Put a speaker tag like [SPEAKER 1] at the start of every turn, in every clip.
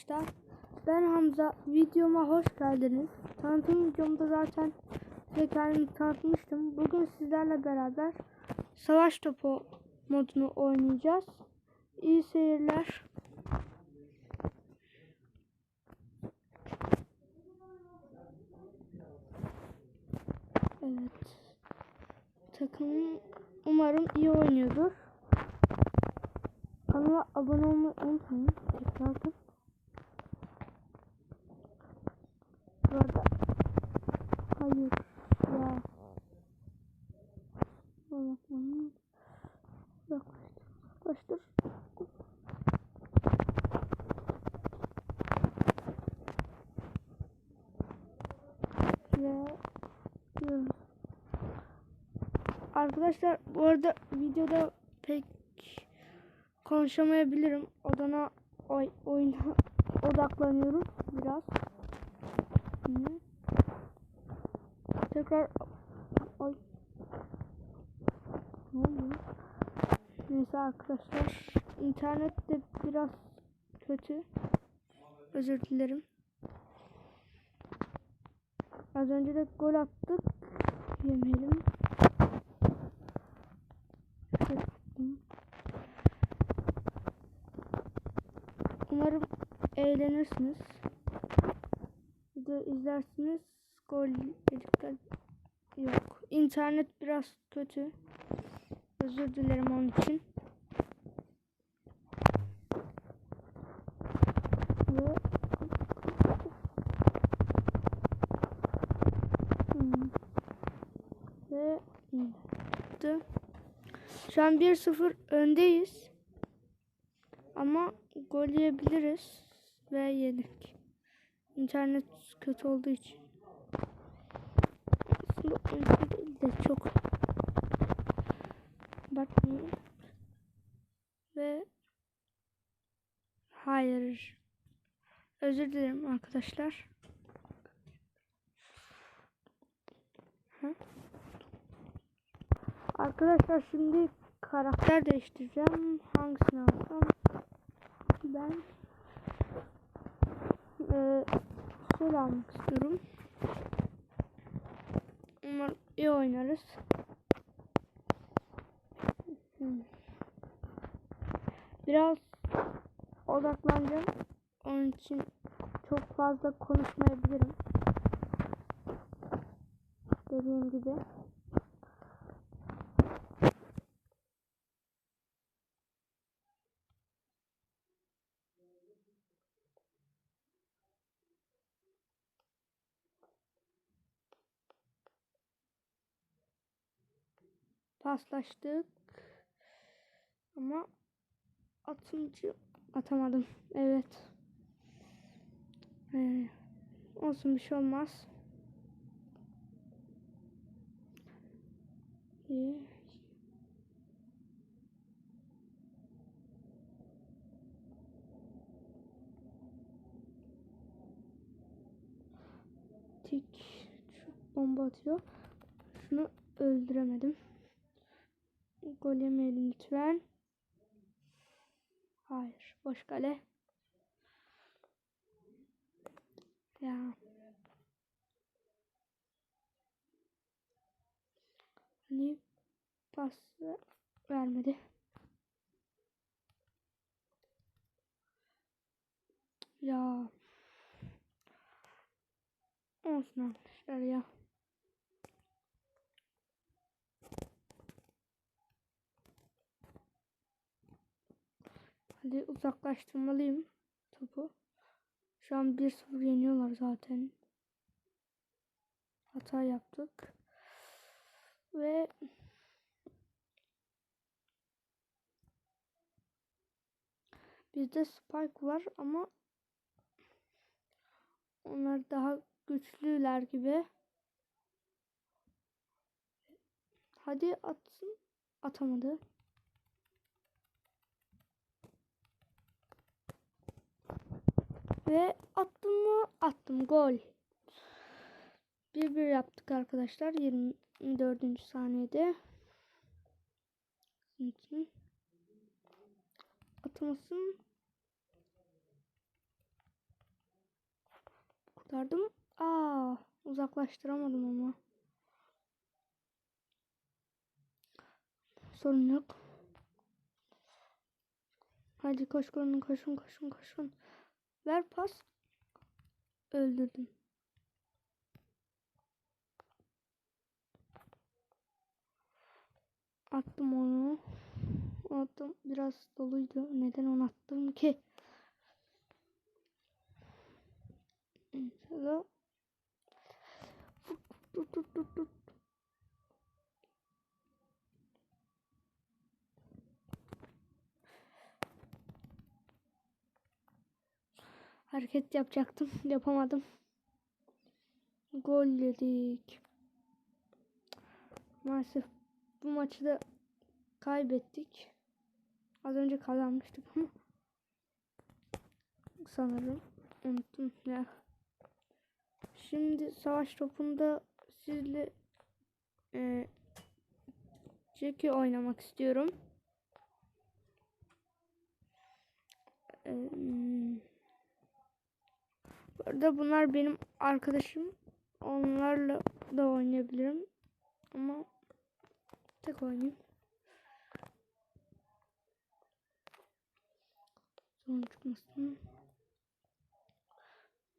[SPEAKER 1] arkadaşlar. Ben Hamza. Videoma hoş geldiniz. Tanıtım videomda zaten size kendimi tanıtmıştım. Bugün sizlerle beraber savaş topu modunu oynayacağız. İyi seyirler. Evet. Takımım umarım iyi oynuyordur. Kanala abone olmayı unutmayın. Tekrardan. Bu arada hayır ya. Bakmayın. Yaklaştır. Arkadaşlar bu arada videoda pek konuşamayabilirim. Odana oy, oyuna odaklanıyorum biraz. Hı. Tekrar oy. Ne oluyor? Neyse arkadaşlar internet de biraz kötü. Özür dilerim. Az önce de gol attık. Yemeyelim. Umarım eğlenirsiniz. Video izlersiniz. Gol yok. İnternet biraz kötü. Özür dilerim onun için. Ve. Şu an 1-0 öndeyiz. Ama gol yiyebiliriz ve yedik. İnternet kötü olduğu için. Aslında oyuncu değil de çok bakmayayım. Ve hayır. Özür dilerim arkadaşlar. Hı? Arkadaşlar şimdi karakter değiştireceğim. Hangisini alsam? Ben e, şöyle almak istiyorum. İyi oynarız. Biraz odaklanacağım. Onun için çok fazla konuşmayabilirim. Dediğim gibi. Paslaştık. Ama atımcı atamadım. Evet. Ee, olsun bir şey olmaz. İyi. Tik şu bomba atıyor. Şunu öldüremedim. Gol yemeyelim lütfen. Hayır. Boş kale. Ya. Hani pas vermedi. Ya. Olsun arkadaşlar ya. Hadi uzaklaştırmalıyım topu. Şu an 1-0 yeniyorlar zaten. Hata yaptık. Ve bizde Spike var ama onlar daha güçlüler gibi. Hadi atsın. Atamadı. Ve attım mı? Attım. Gol. 1-1 yaptık arkadaşlar. 24. saniyede. için. Atmasın. Dardım. Aa, uzaklaştıramadım ama. Sorun yok. Hadi koş koşun koşun koşun koşun. Ver pas. Öldürdüm. Attım onu. Attım. Biraz doluydu. Neden onu attım ki? Şöyle. Tut tut tut tut. Hareket yapacaktım. Yapamadım. Gol yedik. Maalesef bu maçı da kaybettik. Az önce kazanmıştık ama sanırım unuttum ya. Şimdi savaş topunda sizle e, Jackie oynamak istiyorum. E, bu bunlar benim arkadaşım. Onlarla da oynayabilirim. Ama tek oynayayım. Sorun çıkmasın.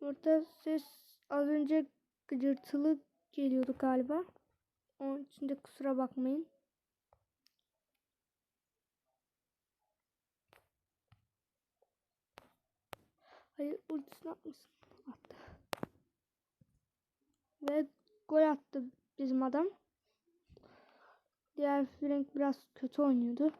[SPEAKER 1] Burada ses az önce gıcırtılı geliyordu galiba. Onun için de kusura bakmayın. Hayır ultisini atmasın. Ve gol attı bizim adam. Diğer Frank biraz kötü oynuyordu.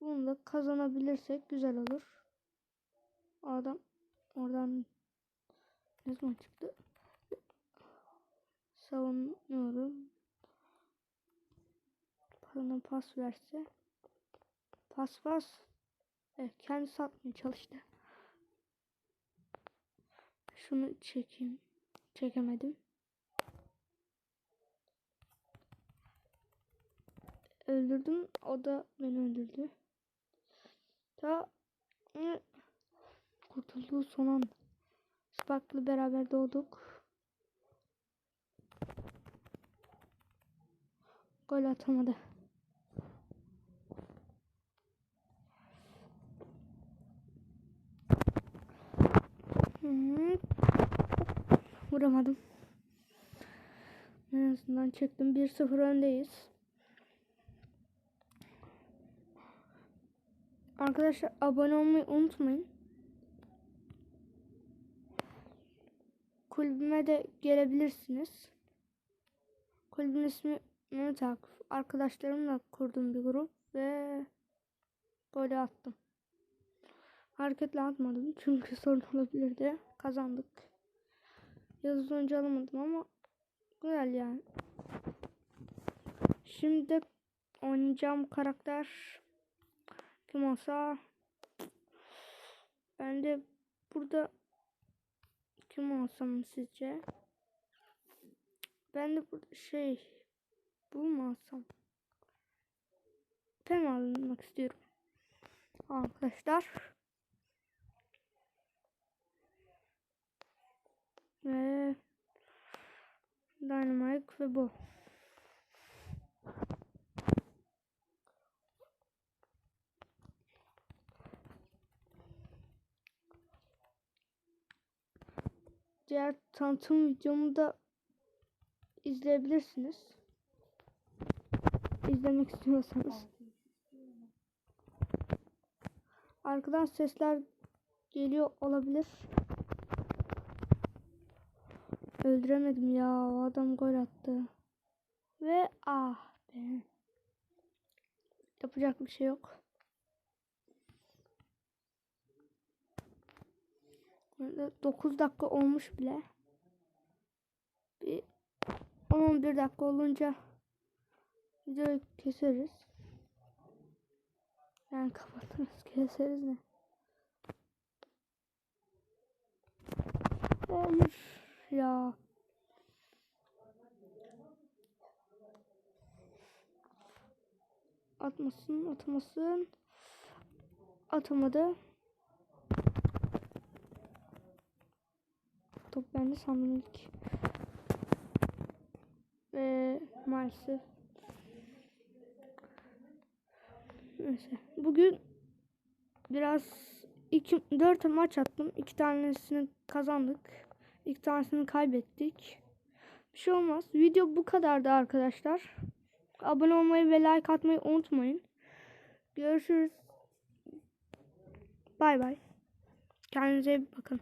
[SPEAKER 1] Bunu da kazanabilirsek güzel olur. Adam oradan ne zaman çıktı? Savunuyorum. Bana pas verse. Pas pas. Evet, kendi satmaya çalıştı. Şunu çekeyim. Çekemedim. Öldürdüm. O da beni öldürdü. Ta kurtulduğu son an. Spark'la beraber doğduk. Gol atamadı. Hı. Vuramadım. En azından çektim. 1-0 öndeyiz. Arkadaşlar abone olmayı unutmayın. Kulübüme de gelebilirsiniz. Kulübün ismi Mehmet Akif. Arkadaşlarımla kurdum bir grup ve golü attım. Hareketle atmadım çünkü sorun olabilirdi. Kazandık. Yıldız önce alamadım ama güzel yani. Şimdi oynayacağım karakter kim olsa ben de burada kim olsam sizce? Ben de burada şey bu mu alsam? Almak istiyorum. Arkadaşlar. Ve Dynamite ve bu. Diğer tanıtım videomu izleyebilirsiniz. İzlemek istiyorsanız. Arkadan sesler geliyor olabilir. Öldüremedim ya. O adam gol attı. Ve ah be. Yapacak bir şey yok. 9 dakika olmuş bile. Bir 11 dakika olunca videoyu keseriz. Yani kapatırız keseriz ne? Hayır ya. Atmasın atmasın. Atamadı. top bende sandım ilk. Ve maalesef. Neyse. Bugün biraz iki, dört maç attım. İki tanesini kazandık. İki tanesini kaybettik. Bir şey olmaz. Video bu kadardı arkadaşlar. Abone olmayı ve like atmayı unutmayın. Görüşürüz. Bay bay. Kendinize bakın.